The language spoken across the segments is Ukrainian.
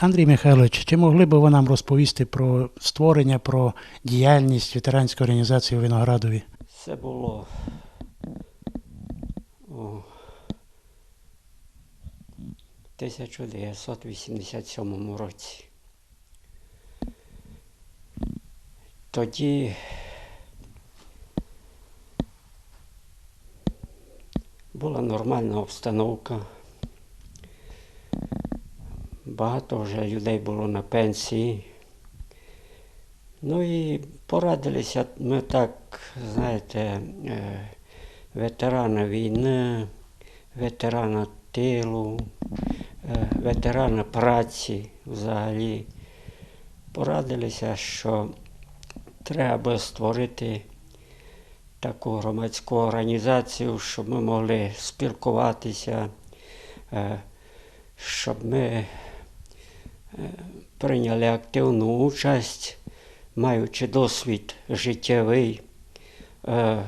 Андрій Михайлович, чи могли б ви нам розповісти про створення, про діяльність ветеранської організації у Виноградові? Це було у 1987 році. Тоді була нормальна обстановка. Багато вже людей було на пенсії. Ну і порадилися ми так, знаєте, е, ветерана війни, ветерана тилу, е, ветерана праці взагалі. Порадилися, що треба створити таку громадську організацію, щоб ми могли спілкуватися, е, щоб ми прийняли активну участь маючи досвід життєвий е,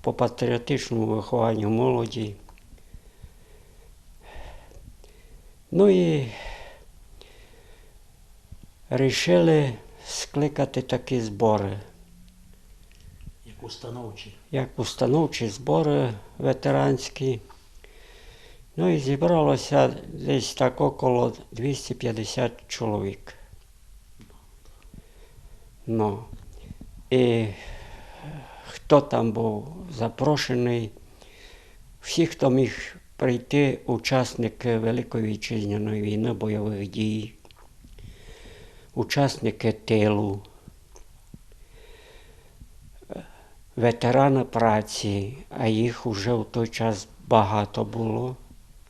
по патріотичному вихованню молоді. Ну і вирішили скликати такі збори, Як установчі. як установчі збори ветеранські. Ну і зібралося десь так около 250 чоловік. Ну, і хто там був запрошений, всі, хто міг прийти, учасники Великої вітчизняної війни, бойових дій, учасники тилу, ветерани праці, а їх уже в той час багато було,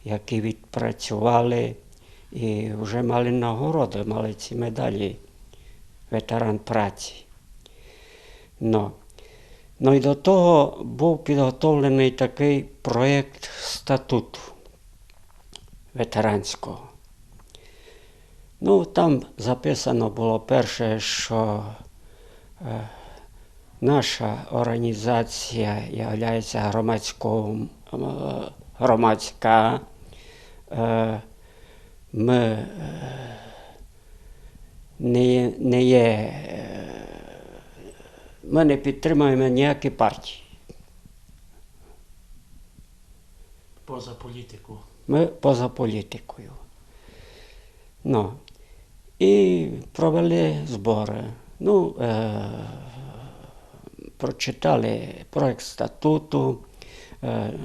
які відпрацювали і вже мали нагороди, мали ці медалі ветеран праці. Ну, ну і до того був підготовлений такий проєкт статуту ветеранського. Ну, там записано було перше, що е, наша організація є громадською, е, громадська. Е, ми не, не є. е, Ми не підтримуємо ніякі партії. Поза політику. Ми поза політикою. Ну, і провели збори. Ну, е, прочитали проект статуту,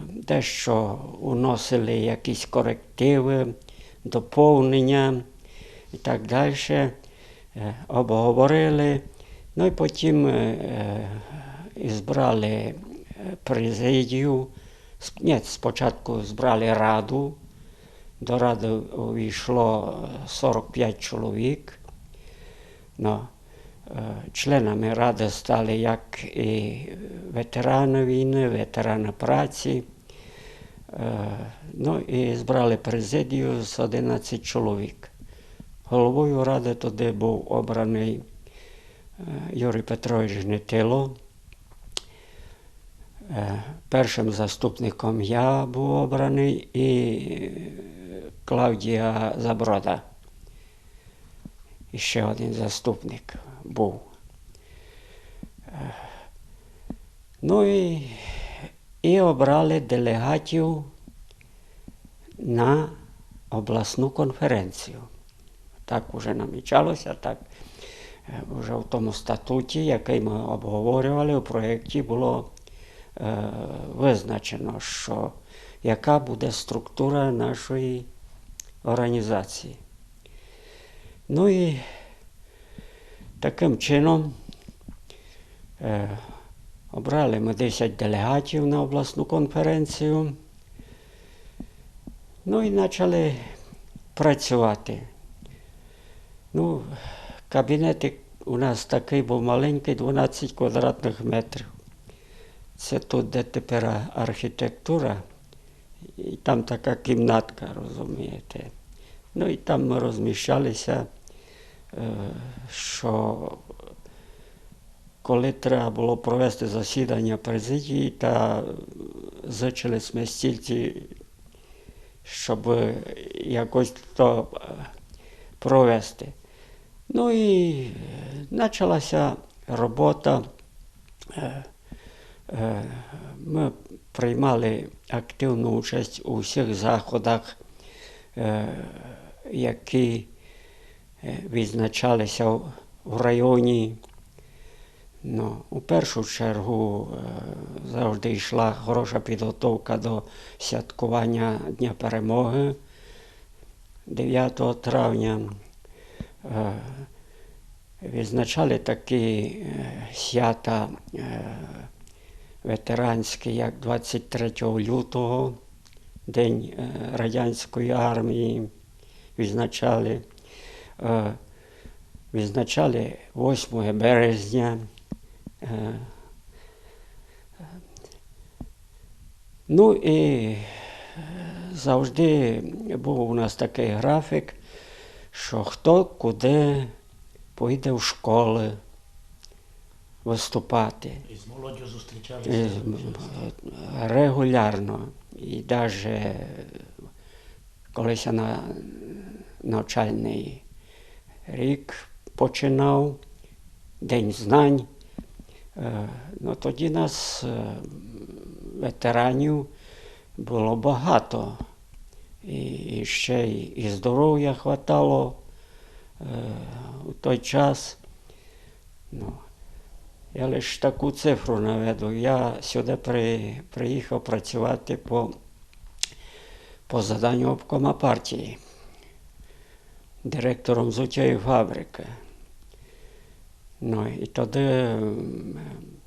дещо уносили якісь корективи, доповнення і так далі. Е, обговорили. Ну і потім е, е, збрали президію. Ні, спочатку збрали раду. До ради увійшло е, 45 чоловік. Ну, членами ради стали як і ветерани війни, ветерани праці. Е, Ну і збрали президію з 11 чоловік. Головою ради туди був обраний е, Юрій Петрович Гнетило. Е, Першим заступником я був обраний і Клавдія Заброда. І ще один заступник був. Е, Ну і, і обрали делегатів на обласну конференцію. Так уже намічалося, так е, вже в тому статуті, який ми обговорювали, у проєкті було е, визначено, що яка буде структура нашої організації. Ну і таким чином е, обрали ми 10 делегатів на обласну конференцію. Ну і почали працювати. Ну, кабінет у нас такий був маленький, 12 квадратних метрів. Це тут, де тепер архітектура, і там така кімнатка, розумієте. Ну і там ми розміщалися, що коли треба було провести засідання президії, та зичили ми стільці, щоб якось то е, провести. Ну і е, почалася робота. Е, е, Ми приймали активну участь у всіх заходах, е, які е, відзначалися в- районі. Ну, у першу чергу е, завжди йшла хороша підготовка до святкування Дня Перемоги 9 травня. Е, Відзначали такі е, свята е, ветеранські, як 23 лютого, День е, Радянської армії. Відзначали, е, відзначали 8 березня. Е, Ну і е, завжди був у нас такий графік, що хто куди поїде в школи виступати. І з молоддю зустрічалися. Регулярно. І навіть колись на навчальний рік починав, День знань. Е, Ну, тоді нас, е, ветеранів, було багато. І, ще і здоров'я хватало е, у той час. Ну, я лише таку цифру наведу. Я сюди при, приїхав працювати по, по заданню обкома партії, директором зуттєї фабрики. Ну, і тоді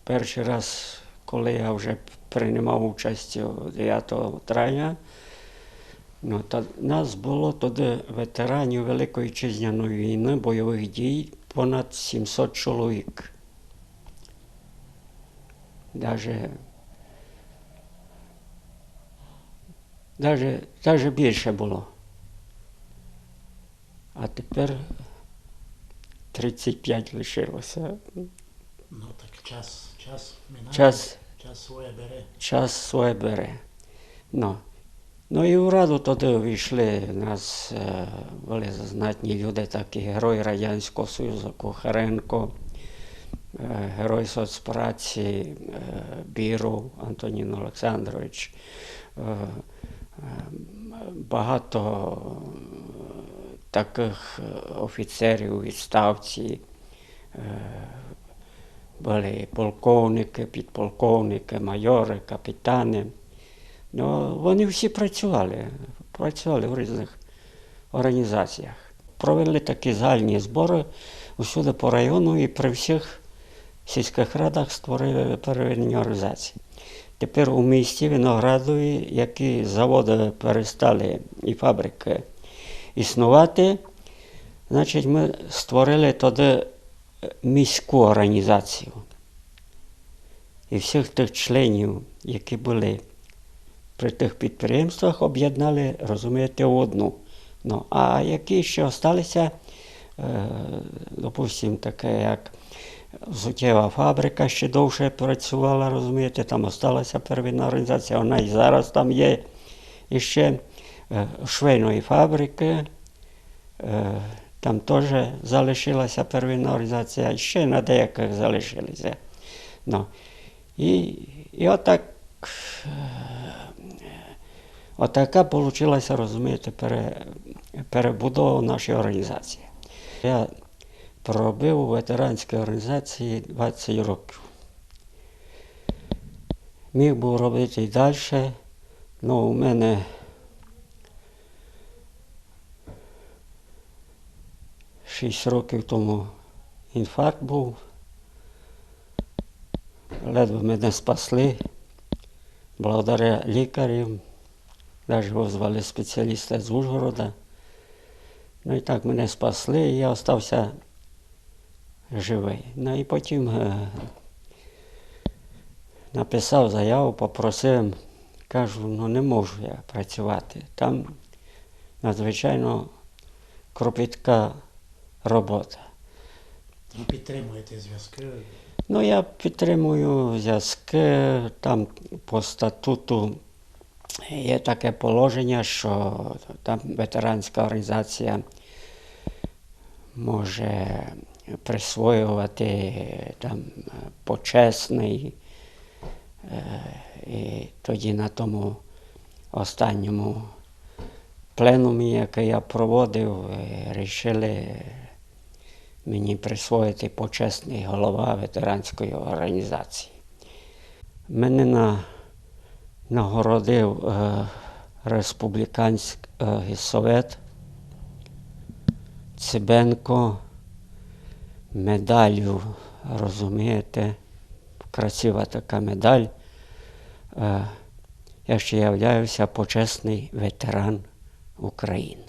перший раз, коли я вже приймав участь 9 травня, ну, то нас було тоді ветеранів Великої Вітчизняної війни, бойових дій понад 700 чоловік. Даже, даже, даже більше було. А тепер 35 лишилося. Ну так час, час минає. Час, Час своє бере. час своє бере. Ну. Ну і в раду тоді увійшли нас е, були знатні люди, такі герой Радянського Союзу Кухаренко, е, герой соцпраці е, Біру Антонін Олександрович. Е, е, багато таких е, офіцерів у відставці. Е, були полковники, підполковники, майори, капітани. Ну, вони всі працювали, працювали в різних організаціях. Провели такі загальні збори усюди по району і при всіх сільських радах створили первинні організації. Тепер у місті Виноградові, які заводи перестали і фабрики існувати, значить, ми створили тоді е, міську організацію. І всіх тих членів, які були при тих підприємствах, об'єднали, розумієте, одну. Ну, а які ще залишилися, е, допустимо, таке, як взуттєва фабрика ще довше працювала, розумієте, там залишилася первинна організація, вона і зараз там є. І ще е, швейної фабрики, там теж залишилася первинна організація, і ще на деяких залишилися. Ну, і, і отак, е, отака вийшла, розумієте, пере, перебудова нашої організації. Я проробив у ветеранській організації 20 років. Міг був робити і далі, але у мене шість років тому інфаркт був. Ледве мене спасли. Благодаря лікарям. Навіть визвали спеціаліста з Ужгорода. Ну і так мене спасли, і я залишився живий. Ну і потім е, написав заяву, попросив, кажу, ну не можу я працювати. Там надзвичайно кропітка робота. Ну, підтримуєте зв'язки. Ну, я підтримую зв'язки. Там по статуту є таке положення, що там ветеранська організація може присвоювати е, там е, почесний. Е, І тоді на тому останньому пленумі, який я проводив, вирішили мені присвоїти почесний голова ветеранської організації. Мене на, нагородив е, Республіканський совет Цибенко медаллю, розумієте, красива така медаль. Е, Я ще являюся почесний ветеран України.